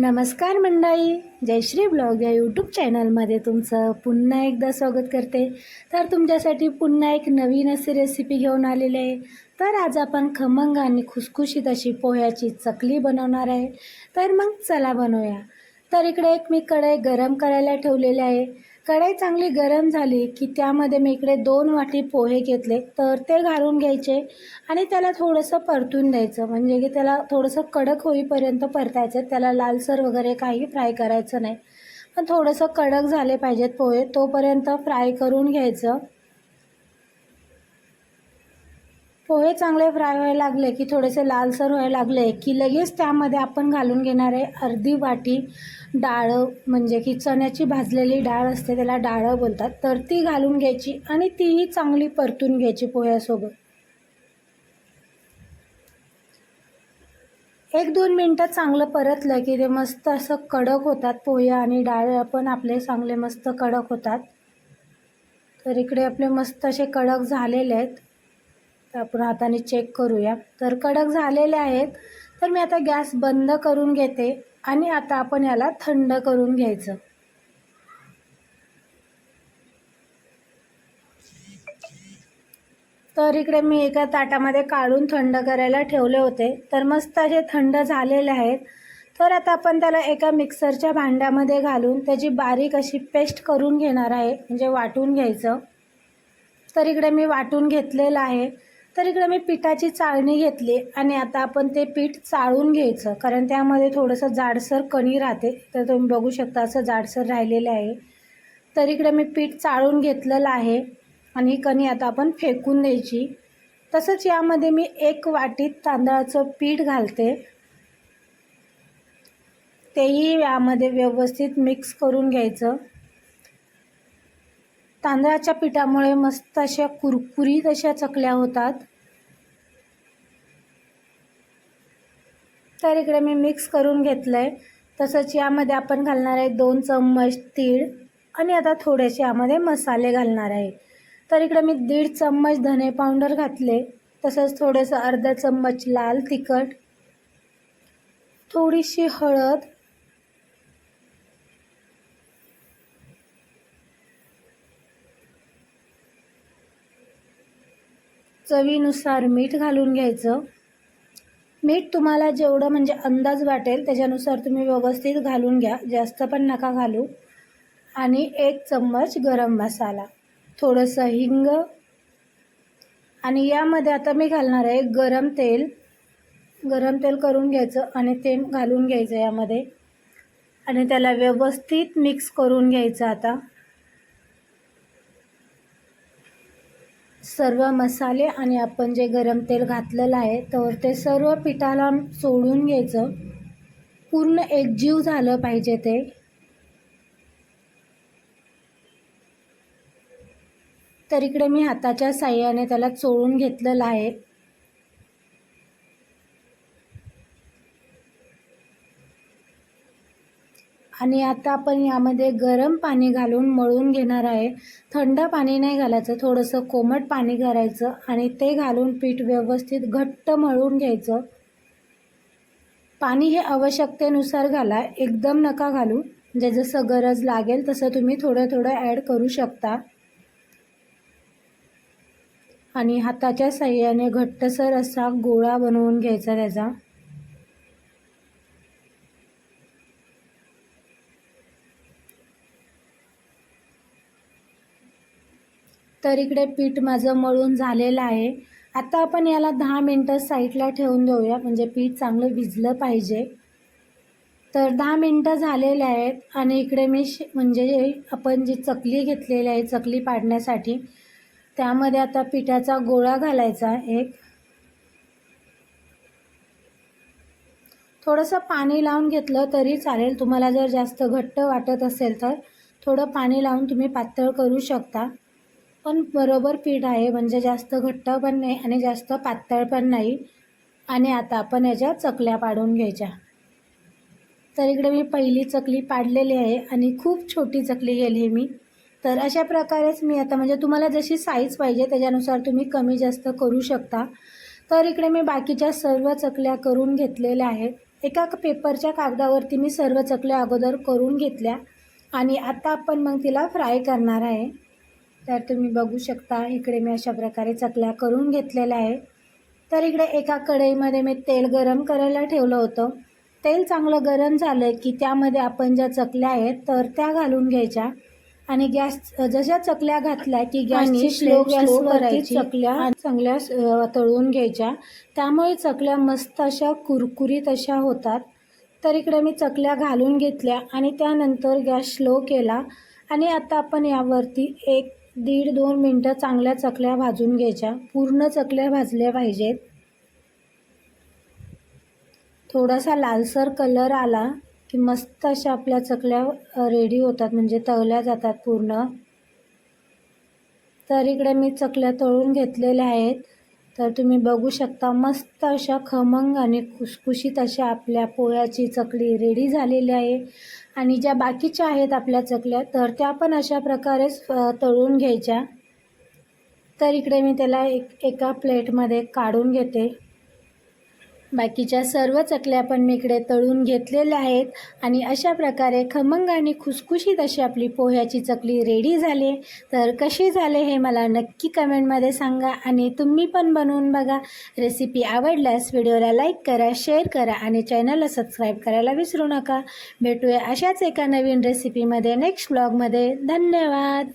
नमस्कार मंडळी जयश्री ब्लॉग या यूट्यूब चॅनलमध्ये तुमचं पुन्हा एकदा स्वागत करते. तर तुमच्यासाठी पुन्हा एक नवीन अशी रेसिपी घेऊन आलेली आहे. तर आज आपण खमंग आणि खुसखुशीत अशी पोह्याची चकली बनवणार आहे. तर मग चला बनवूया. तर इकडे एक मी कढई गरम करायला ठेवलेली आहे. कढई चांगली गरम झाली की त्यामध्ये मी इकडे दोन वाटी पोहे घेतले तर ते घालून घ्यायचे आणि त्याला थोडंसं परतून द्यायचं. म्हणजे की त्याला थोडंसं कडक होईपर्यंत परतायचं. त्याला लालसर वगैरे काही फ्राय करायचं नाही. पण थोडंसं कडक झाले पाहिजेत पोहे तोपर्यंत फ्राय करून घ्यायचं. पोहे चांगले फ्राय व्हायला लागले की थोडेसे लालसर व्हायला लागले की लगेच त्यामध्ये आपण घालून घेणार आहे अर्धी वाटी डाळ म्हणजे की चण्याची भाजलेली डाळ असते त्याला डाळं बोलतात. तर ती घालून घ्यायची आणि तीही चांगली परतून घ्यायची पोह्यासोबत. एक दोन मिनटं चांगलं परतलं की ते मस्त असं कडक होतात पोहे आणि डाळ पण आपले चांगले मस्त कडक होतात. तर इकडे आपले मस्त असे कडक झालेले आहेत. तर आपण हाताने चेक करूया. तर कडक झालेले आहेत. तर मी आता गॅस बंद करून घेते आणि आता आपण याला थंड करून घ्यायचं. तर इकडे मी एका ताटामध्ये काढून थंड करायला ठेवले होते. तर मस्त असे थंड झालेले आहेत. तर आता आपण त्याला एका मिक्सरच्या भांड्यामध्ये घालून त्याची बारीक अशी पेस्ट करून घेणार आहे. म्हणजे वाटून घ्यायचं. तर इकडे मी वाटून घेतलेलं आहे. तर इकडे मी पिठाची चाळणी घेतली आणि आता आपण ते पीठ चाळून घ्यायचं. कारण त्यामध्ये थोडंसं जाडसर कणी राहते. तर तुम्ही बघू शकता असं जाडसर राहिलेलं आहे. तर इकडे मी पीठ चाळून घेतलेलं आहे आणि ही कणी आता आपण फेकून द्यायची. तसंच यामध्ये मी एक वाटीत तांदळाचं पीठ घालते. तेही यामध्ये व्यवस्थित मिक्स करून घ्यायचं. तांदळाच्या पिठामुळे मस्त अशा कुरकुरीत अशा चकल्या होतात. तर इकडे मी मिक्स करून घेतलं आहे तसंच यामध्ये आपण घालणार आहे दोन चम्मच तीळ आणि आता थोडेसे यामध्ये मसाले घालणार आहे. तर इकडे मी दीड चम्मच धने पावडर घातले. तसंच थोडंसं अर्धा चम्मच लाल तिखट थोडीशी हळद चवीनुसार मीठ घालून घ्यायचं. मीठ तुम्हाला जेवढं म्हणजे अंदाज वाटेल त्याच्यानुसार तुम्ही व्यवस्थित घालून घ्या. जास्त पण नका घालू. आणि एक चम्मच गरम मसाला. थोडंसं हिंग. आणि यामध्ये आता मी घालणार आहे गरम तेल. गरम तेल करून घ्यायचं आणि ते घालून घ्यायचं यामध्ये. आणि त्याला व्यवस्थित मिक्स करून घ्यायचं आता. सर्व मसाले आणि आपण जे गरम तेल घातलेलं आहे तर ते सर्व पिठाला सोडून घ्यायचं. पूर्ण एकजीव झालं पाहिजे ते. तर इकडे मी हाताच्या साह्याने त्याला चोळून घेतलेलं आहे. आणि आता आपण यामध्ये गरम पाणी घालून मळून घेणार आहे. थंड पाणी नाही घालायचं थोडंसं कोमट पाणी करायचं आणि ते घालून पीठ व्यवस्थित घट्ट मळून घ्यायचं. पाणी हे आवश्यकतेनुसार घाला एकदम नका घालू. म्हणजे जसं गरज लागेल तसं तुम्ही थोडं थोडं ॲड करू शकता. आणि हाताच्या साह्याने घट्टसर असा गोळा बनवून घ्यायचा त्याचा. तर इकडे पीठ माझं मळून झालेलं आहे. आता आपण याला दहा मिनटं साईडला ठेवून देऊया म्हणजे पीठ चांगलं भिजलं पाहिजे. तर दहा मिनटं झालेले आहेत आणि इकडे मी श म्हणजे आपण जी चकली घेतलेली आहे चकली पाडण्यासाठी त्यामध्ये आता पिठाचा गोळा घालायचा एक थोडंसं पाणी लावून घेतलं तरी चालेल तुम्हाला जर जास्त घट्ट वाटत असेल तर थोडं पाणी लावून तुम्ही पातळ करू शकता. पण बरोबर पीठ आहे म्हणजे जास्त घट्ट पण नाही आणि जास्त पातळ पण नाही. आणि आता आपण याच्या चकल्या पाडून घ्यायच्या. तर इकडे मी पहिली चकली पाडलेली आहे आणि खूप छोटी चकली गेली मी. तर अशा प्रकारेच मी आता म्हणजे तुम्हाला जशी साईज पाहिजे त्याच्यानुसार तुम्ही कमी जास्त करू शकता. तर इकडे मी बाकीच्या सर्व चकल्या करून घेतलेल्या आहेत. एका पेपरच्या कागदावरती मी सर्व चकल्या अगोदर करून घेतल्या. आणि आता आपण मग तिला फ्राय करणार आहे. तर तुम्ही बघू शकता इकडे मी अशा प्रकारे चकल्या करून घेतलेल्या आहे तर इकडे एका कढईमध्ये मी तेल गरम करायला ठेवलं होतं. तेल चांगलं गरम झालं की त्यामध्ये आपण ज्या चकल्या आहेत तर त्या घालून घ्यायच्या. आणि गॅस जशा चकल्या घातल्या की गॅसची स्लो गॅसवरती चकल्या चांगल्या तळून घ्यायच्या. त्यामुळे चकल्या मस्त अशा कुरकुरीत अशा होतात. तर इकडे मी चकल्या घालून घेतल्या आणि त्यानंतर गॅस स्लो केला. आणि आता आपण यावरती एक दीड दोन मिनटं चांगल्या चकल्या भाजून घ्यायच्या. पूर्ण चकल्या भाजल्या पाहिजेत. थोडासा लालसर कलर आला की मस्त अशा आपल्या चकल्या रेडी होतात. म्हणजे तळल्या जातात पूर्ण. तर इकडे मी चकल्या तळून घेतलेल्या आहेत. तर तुम्ही बघू शकता मस्त अशा खमंग आणि खुसखुशीत अशा आपल्या पोळ्याची चकली रेडी झालेली आहे. आणि ज्या बाकीच्या आहेत आपल्या चकल्या तर त्या पण अशा प्रकारेच तळून घ्यायच्या. तर इकडे मी त्याला एक एका प्लेटमध्ये काढून घेते. बाकीच्या सर्व चकल्या पण मी इकडे तळून घेतलेल्या आहेत आणि अशा प्रकारे खमंग आणि खुसखुशीत अशी आपली पोह्याची चकली रेडी झाली तर कशी झाले हे मला नक्की कमेंटमध्ये सांगा आणि तुम्ही पण बनवून बघा. रेसिपी आवडल्यास व्हिडिओला लाईक करा शेअर करा आणि चॅनलला सबस्क्राईब करायला विसरू नका. भेटूया अशाच एका नवीन रेसिपीमध्ये नेक्स्ट ब्लॉगमध्ये धन्यवाद!